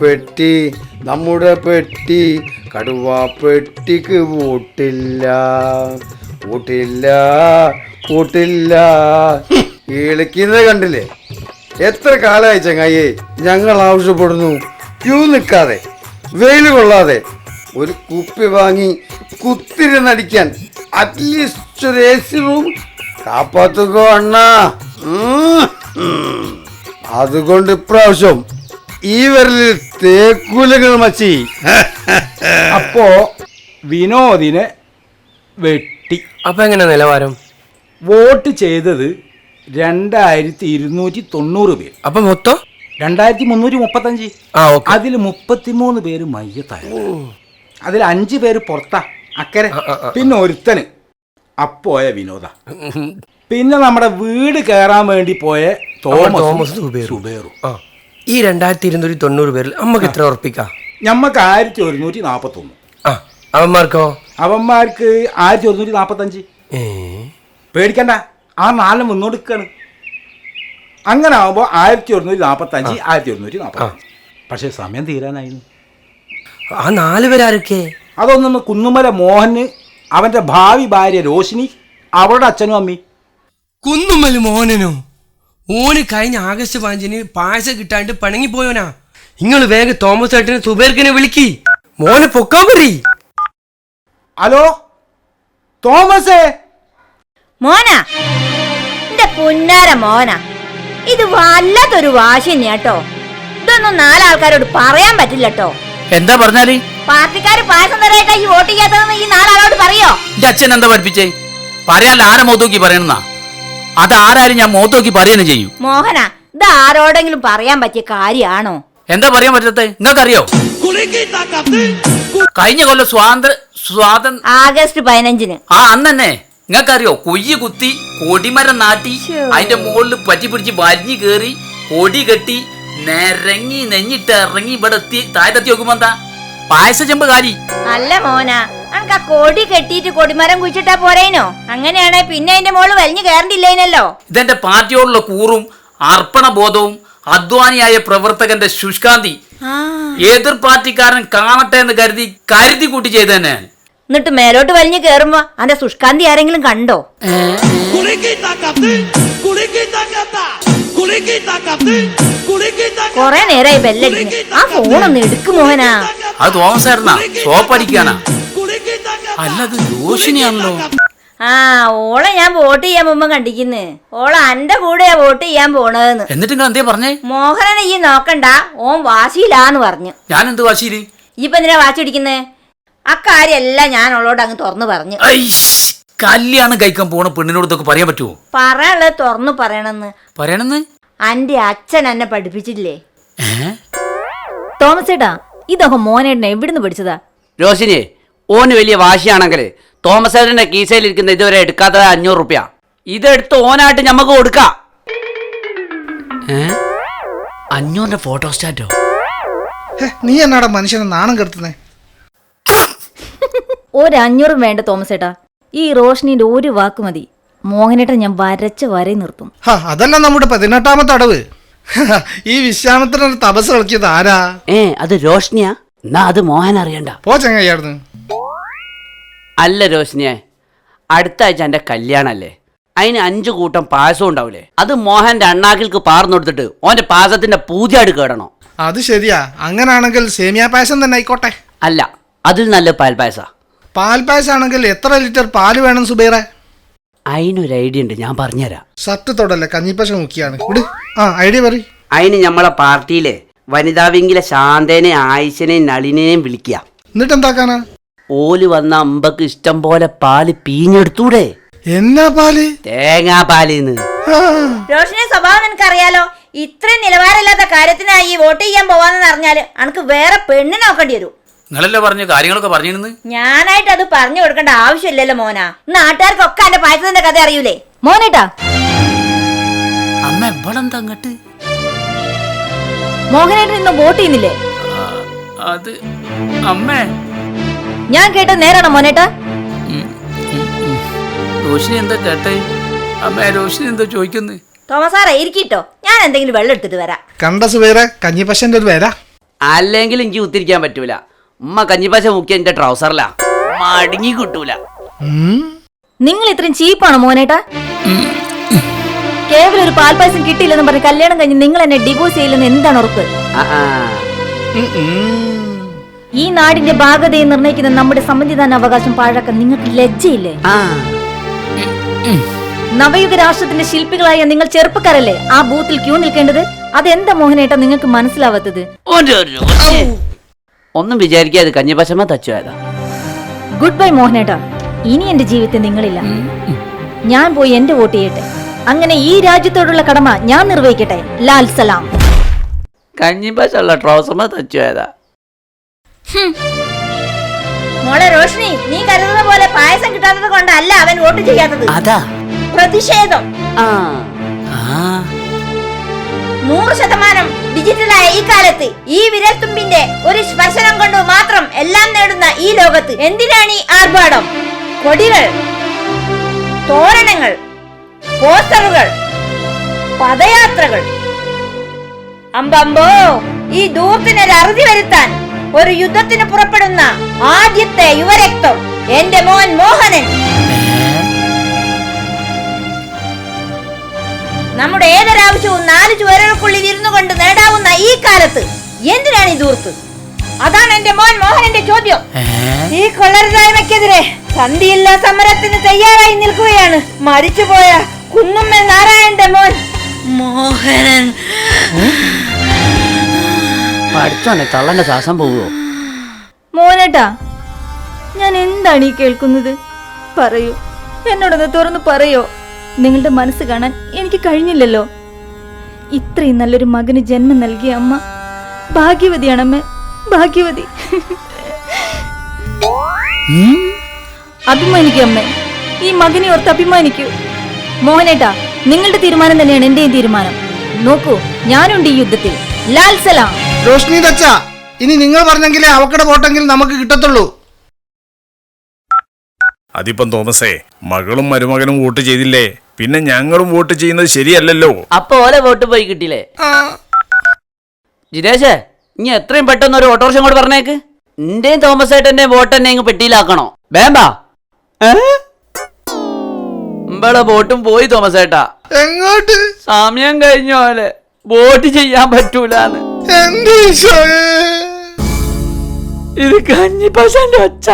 പെട്ടി നമ്മുടെ പെട്ടി. കടുവ പെട്ടിക്ക് വോട്ടില്ല. വോട്ടില്ല വോട്ടില്ല. കേളിക്കുന്നത് കണ്ടില്ലേ? എത്ര കാലമായി ചങ്ങായി ഞങ്ങൾ ആവശ്യപ്പെടുന്നു. ക്യൂ നിൽക്കാതെ വെയിൽ കൊള്ളാതെ ഒരു കുപ്പി വാങ്ങി കുത്തിരി നടിക്കാൻ അറ്റ്ലീസ്റ്റ് ഒരു എ സി റൂം കാപ്പാത്തുക്കോ അണ്ണ. അതുകൊണ്ട് ഇപ്രാവശ്യം ഈ വിരലിൽ തേക്കൂലങ്ങൾ മച്ചി. അപ്പോ വിനോദിനെ വെട്ടി. അപ്പൊ എങ്ങനെ നിലവാരം? വോട്ട് ചെയ്തത് രണ്ടായിരത്തി ഇരുന്നൂറ്റി തൊണ്ണൂറ് പേര്. അപ്പൊ മൊത്തം? രണ്ടായിരത്തി മുന്നൂറ്റി മുപ്പത്തഞ്ച് ആ ഓക്കെ. അതിൽ മുപ്പത്തിമൂന്ന് പേര് മയ്യത്തായ അതിൽ അഞ്ച് പേര് പുറത്താ അക്കരെ. പിന്നെ ഒരുത്തന്. അപ്പോയ വിനോദ. പിന്നെ നമ്മുടെ വീട് കയറാൻ വേണ്ടി പോയ തോമസ് തോമസ് സുബേറും. ഈ രണ്ടായിരത്തി ഇരുന്നൂറ്റി തൊണ്ണൂറ് പേരിൽ അമ്മയ്ക്ക് എത്ര ഉറപ്പിക്കാം? ഞമ്മക്ക് ആയിരത്തി ഒരുന്നൂറ്റി നാപ്പത്തി ആ അവന്മാർക്കോ? അവന്മാർക്ക് ആയിരത്തി ഒരുന്നൂറ്റി നാൽപ്പത്തഞ്ച് ഏ. പേടിക്കണ്ട ആ നാല് മുന്നോട്ട് അങ്ങനെ ആവുമ്പോൾ ആയിരത്തി ഒരുന്നൂറ്റി നാൽപ്പത്തഞ്ച് ആയിരത്തി ഒരുന്നൂറ്റി നാൽപ്പത്തഞ്ച് പക്ഷേ സമയം തീരാനായിരുന്നു ആ നാല് പേരാരൊക്കെ? അതൊന്നും കുന്നുമല മോഹന് അവന്റെ ഭാവി ഭാര്യ രോഷിനി അവളുടെ അച്ഛനും അമ്മി കുന്നുമല മോഹനനോ ഓന് കഴിഞ്ഞ ആഗസ്റ്റ് പതിനഞ്ചിന് പായസം കിട്ടാണ്ട് പിണങ്ങിപ്പോയോനാ. നിങ്ങൾ വേഗം തോമസ് ഏട്ടനെ സുബേർക്കിനെ വിളിക്കി. മോനെ പൊക്കാൻ പറീ ഹലോ? തോമസേ? മോനാ? എന്റെ പൊന്നാര മോന. ഇത് വല്ലാത്തൊരു വാശി തന്നെയാട്ടോ ഇതൊന്നും നാലാൾക്കാരോട് പറയാൻ പറ്റില്ല കേട്ടോ എന്താ പറഞ്ഞാൽ? പാർട്ടിക്കാര് പായസം തരായിട്ടാ ഈ വോട്ട് ചെയ്യാത്തതെന്ന് ഈ നാലാളോട് പറയോ? അച്ഛൻ എന്താ പഠിപ്പിച്ചേ? പറയാൻ ആരെ മോതൂക്കി പറയണെന്നാ. അത് ആരായാലും ഞാൻ മോത്തോക്കി പറയുന്നു ചെയ്യൂ. മോഹന ഇത് ആരോടെങ്കിലും പറയാൻ പറ്റിയ കാര്യമാണോ? എന്താ പറയാൻ പറ്റത്തെ? നിങ്ങൾക്കറിയോ? കഴിഞ്ഞ കൊല്ലം സ്വാതന്ത്ര്യ സ്വാതന്ത്ര്യ ആഗസ്റ്റ് പതിനഞ്ചിന്. ആ അന്ന് തന്നെ നിങ്ങൾക്കറിയോ? കൊയ്യ് കുത്തി കൊടിമരം നാട്ടി അതിന്റെ മുകളിൽ പറ്റി പിടിച്ച് വലിഞ്ഞു കേറി കൊടി കെട്ടി നിരങ്ങി നെഞ്ഞിട്ട് ഇറങ്ങി ഇവിടെ എത്തി താഴത്തെത്തി നോക്കുമ്പോ എന്താ? പായസ ചെമ്പ് കാലി അല്ല മോന അനക്ക് ആ കൊടി കെട്ടിയിട്ട് കൊടിമരം കുഴിച്ചിട്ടാ പോരേനോ? അങ്ങനെയാണെ പിന്നെ അതിന്റെ മോൾ വലിഞ്ഞു കയറണ്ടില്ലേനല്ലോ? ഇതെന്റെ പാർട്ടിയോടുള്ള കൂറും അർപ്പണബോധവും അധ്വാനിയായ പ്രവർത്തകന്റെ ശുഷ്കാന്തി. എതിർ പാർട്ടിക്കാരൻ കാണട്ടെ എന്ന് കരുതി കരുതി കൂട്ടി ചെയ്തു തന്നെ എന്നിട്ട് മേലോട്ട് വലിഞ്ഞു കേറുമ്പോ അന്റെ സുഷ്കാന്തി ആരെങ്കിലും കണ്ടോ? കൊറേ നേരായി ബെല്ലടിക്കുന്നു. ആ ഫോണൊന്ന് എടുക്ക് മോഹനാ. അത് തോമസായിരുന്നാ സോപ്പടിക്കാനാ അല്ലത് രോഷിനിയാണല്ലോ ആ ഓളെ ഞാൻ വോട്ട് ചെയ്യാൻ മുമ്പ് കണ്ടിക്കുന്നു ഓളെ എന്റെ കൂടെയാ വോട്ട് ചെയ്യാൻ പോണതെന്ന് എന്നിട്ട് എന്തേ പറഞ്ഞേ? മോഹനനെ ഈ നോക്കണ്ട. ഓൻ വാശിയിലാന്ന് പറഞ്ഞു. ഞാൻ എന്ത് വാശിയിൽ ഇപ്പൊ എന്തിനാ വാശി പിടിക്കുന്നേ? അക്കാര്യമെല്ലാം ഞാൻ ഓളോട് അങ്ങ് തുറന്നു പറഞ്ഞു. കല്യാണം കഴിക്കാൻ പോണ പെണ്ണിനോട് ഇതൊക്കെ പറയാൻ പറ്റുമോ പറയാനുള്ളത് തുറന്നു പറയണെന്ന്. പറയണെന്ന്? അന്റെ അച്ഛൻ എന്നെ പഠിപ്പിച്ചില്ലേ തോമസേട്ടാ തോമസ് ചേട്ടാ ഇതൊക്കെ മോനേട്ടനെ എവിടുന്ന് പഠിച്ചതാ? രോഷിനി ഓന് വലിയ വാശിയാണെങ്കിൽ തോമസ് ഏട്ടന്റെ കീസയിലിരിക്കുന്ന ഇതുവരെ എടുക്കാത്തത് അഞ്ഞൂറ് റുപ്യ. ഇതെടുത്ത് ഓനായിട്ട് ഞമ്മക്ക് കൊടുക്കാം. അഞ്ഞൂറിന്റെ ഫോട്ടോ സ്റ്റാറ്റോ? നീ എന്നാടാ മനുഷ്യനെ നാണം കെടുത്തുന്നേ? ഒരു അഞ്ഞൂറും വേണ്ട തോമസ് ചേട്ടാ ഈ റോഷനിന്റെ ഒരു വാക്ക് മതി. മോഹനേട്ടൻ ഞാൻ വരച്ച് വരെ നിർത്തും. അതല്ല നമ്മുടെ പതിനെട്ടാമത്തെ അടവ്. ഈ വിശ്വാമിത്രൻ തപസ് കളിക്കിയത് ആരാ? ഏ അത് റോഷ്നിയാ. എന്നാ അത് മോഹൻ അറിയണ്ട. പോ ചങ്ങയ്യായിരുന്നു അല്ല റോഷ്നിയെ അടുത്ത ആഴ്ച എന്റെ കല്യാണല്ലേ. അതിന് അഞ്ചു കൂട്ടം പായസം ഉണ്ടാവില്ലേ അത് മോഹന്റെ അണ്ണാക്കിൽക്ക് പാർന്നു കൊടുത്തിട്ട് ഓന്റെ പാസത്തിന്റെ പൂജയായിട്ട് കേടണോ. അത് ശരിയാ. അങ്ങനാണെങ്കിൽ സേമിയ പായസം തന്നെ ആയിക്കോട്ടെ. അല്ല അതിൽ നല്ല പാൽപായസ. പാൽ പായസാണെങ്കിൽ എത്ര ലിറ്റർ പാൽ വേണം സുബൈറെ? അതിനൊരു ഐഡിയ ഉണ്ട് ഞാൻ പറഞ്ഞുതരാം. ഷർട്ട് തൊടല്ലേ കഞ്ഞിപ്പശ മുക്കിയാണ്. ആ ഐഡിയ പറ അതിന് നമ്മളെ പാർട്ടിയിലെ വനിതാ വിങ്കിലെ ശാന്തനെ ആയിഷനെയും നളിനെയും വിളിക്കുക എന്നിട്ട് എന്താക്കാനാ ഓൽ വന്ന അമ്പക്ക് ഇഷ്ടം പോലെ പാൽ പീഞ്ഞെടുത്തൂടെ. എന്നാ പാൽ? തേങ്ങാ പാലിന്ന്. രോഷനെ റോഷനെ സ്വഭാവം എനിക്കറിയാലോ ഇത്രയും നിലവാരമില്ലാത്ത കാര്യത്തിനായി വോട്ട് ചെയ്യാൻ പോവാന്ന് അറിഞ്ഞാൽ അനക്ക് വേറെ പെണ്ണിനെ നോക്കേണ്ടി വരും. നിങ്ങളല്ലേ പറഞ്ഞു കാര്യങ്ങളൊക്കെ പറഞ്ഞിരുന്നു? ഞാനായിട്ട് അത് പറഞ്ഞു കൊടുക്കേണ്ട ആവശ്യമില്ലല്ലോ മോന. നാട്ടുകാർക്കൊക്കെ എന്റെ പായസത്തിന്റെ കഥ അറിയൂലേ? മോനേട്ടാ. അമ്മ എവിടെന്താ അങ്ങട്ട്? മോഹനേട്ടൻ ഇന്ന് വോട്ട് ചെയ്യുന്നില്ലേ? അത് അമ്മേ. ഞാൻ കേട്ട നേരാണോ മോനേട്ടാ. രോഷിനി എന്താ കേട്ടേ? അമ്മ രോഷിനി എന്താ ചോദിക്കുന്നു? തോമസാറേ ഇരിക്കിട്ടോ. ഞാൻ എന്തെങ്കിലും വെള്ളം എടുത്തിട്ട് വരാം. കണ്ടസ് വേറെ കഞ്ഞിപ്പശന്റെ ഒരു വേറെ അല്ലെങ്കിൽ എനിക്ക് ഉത്തിരിക്കാൻ പറ്റൂല. ഉമ്മ കഞ്ഞിപ്പാശ മുക്കിയ എന്റെ ട്രൗസറിലാ. മടങ്ങി കിട്ടൂല. നിങ്ങൾ ഇത്രയും ചീപ്പാണോ മോനേട്ടാ? കേവലം ഒരു പാൽപ്പായസം കിട്ടിയില്ലെന്ന് പറഞ്ഞ് കല്യാണം കഴിഞ്ഞ് നിങ്ങൾ എന്നെ ഡിവോഴ്സ് ചെയ്യില്ലെന്ന് എന്താണ് ഉറപ്പ്. ഈ നാടിന്റെ ഭാഗതയെ നിർണയിക്കുന്ന നമ്മുടെ സമ്മതിദാന അവകാശം പാഴാക്കാൻ നിങ്ങൾക്ക് ലജ്ജയില്ലേ. നവയുഗ രാഷ്ട്രത്തിന്റെ ശില്പികളായ നിങ്ങൾ ചെറുപ്പക്കാരല്ലേ? ആ ബൂത്തിൽ ക്യൂ നിൽക്കേണ്ടത്? അതെന്താ മോഹനേട്ടാ നിങ്ങൾക്ക് മനസ്സിലാവാത്തത്. ഒന്നും വിചാരിക്കാതെ കഞ്ഞിപ്പശമ തച്ചു ഗുഡ് ബൈ മോഹനേട്ടാ. ഇനി എന്റെ ജീവിതത്തിൽ നിങ്ങളില്ല. ഞാൻ പോയി എന്റെ വോട്ട് ചെയ്യട്ടെ. അങ്ങനെ ഈ രാജ്യത്തോടുള്ള കടമ ഞാൻ നിർവഹിക്കട്ടെ. ലാൽ സലാം. കഞ്ഞിപ്പാശുള്ള ട്രോസമ തച്ചു പോയതാ മോളെ റോഷ്നി നീ കരുതുന്ന പോലെ പായസം കിട്ടാത്തത് കൊണ്ടല്ല അവൻ വോട്ട് ചെയ്യാത്തത്. അതാ. പ്രതിഷേധം. ആ ആ. നൂറ് ശതമാനം. ഡിജിറ്റലായ ഈ കാലത്ത് ഈ വിരൽത്തുമ്പിന്റെ ഒരു സ്പർശനം കൊണ്ട് മാത്രം എല്ലാം നേടുന്ന ഈ ലോകത്ത് എന്തിനാണ് ഈ ആർഭാടം? കൊടികൾ തോരണങ്ങൾ പോസ്റ്ററുകൾ പദയാത്രകൾ. അമ്പമ്പോ ഈ ദൂർത്തിനൊരു അറുതി വരുത്താൻ ഒരു യുദ്ധത്തിന് പുറപ്പെടുന്ന ആദ്യത്തെ യുവരക്തം എന്റെ മോൻ മോഹനൻ. നമ്മുടെ ഏതൊരാവശ്യവും നാല് ചുവരുകൾക്കുള്ളിൽ ഇരുന്നു കൊണ്ട് നേടാവുന്ന ഈ കാലത്ത് എന്തിനാണ് ഈ ദൂർത്ത്? അതാണ് എന്റെ മോൻ മോഹനന്റെ ചോദ്യം. ഈ കൊള്ളരുതായ്മക്കെതിരെ സന്ധിയില്ലാ സമരത്തിന് തയ്യാറായി നിൽക്കുകയാണ്. മരിച്ചുപോയ കുന്നുമ്മൽ നാരായണന്റെ മോൻ മോഹനൻ. പഠിച്ചോനെ തള്ളന്റെ ശ്വാസം പോവോ മോനേട്ടാ ഞാൻ എന്താണ് ഈ കേൾക്കുന്നത്? പറയൂ. എന്നോടൊന്ന് തുറന്നു പറയോ? നിങ്ങളുടെ മനസ്സ് കാണാൻ എനിക്ക് കഴിഞ്ഞില്ലല്ലോ. ഇത്രയും നല്ലൊരു മകന് ജന്മം നൽകിയ അമ്മ ഭാഗ്യവതിയാണമ്മ ഭാഗ്യവതി. അഭിമാനിക്കൂ അമ്മ ഈ മകനെ ഓർത്ത് അഭിമാനിക്കൂ. മോഹനേട്ടാ നിങ്ങളുടെ തീരുമാനം തന്നെയാണ് എന്റെയും തീരുമാനം. നോക്കൂ ഞാനുണ്ട് ഈ യുദ്ധത്തിൽ. ലാൽ സലാം. റോഷ്നി ദച്ച ഇനി നിങ്ങൾ പറഞ്ഞെങ്കിലേ അവക്കടെ പോട്ടെങ്കിൽ നമുക്ക് കിട്ടത്തുള്ളൂ. അതിപ്പം തോമസേ മകളും മരുമകനും വോട്ട് ചെയ്തില്ലേ? പിന്നെ ഞങ്ങളും വോട്ട് ചെയ്യുന്നത് ശരിയല്ലല്ലോ. അപ്പൊ ഓലെ വോട്ട് പോയി കിട്ടിയില്ലേ? ജിനേഷേ ഇനി എത്രയും പെട്ടെന്ന് ഒരു ഓട്ടോറിക്ഷ കൂടെ പറഞ്ഞേക്ക്. എന്റെയും തോമസ് ഏട്ടന്റെ വോട്ട് എന്നെ ഇങ്ങ് പെട്ടിയിലാക്കണോ? വേമ്പാ. ഇമ്പളെ വോട്ടും പോയി തോമസ് ഏട്ടാ എങ്ങോട്ട്? സമയം കഴിഞ്ഞ പോലെ വോട്ട് ചെയ്യാൻ പറ്റൂലെന്ന്. ഇത് കഞ്ഞിപ്പശന്റെ ഒച്ച.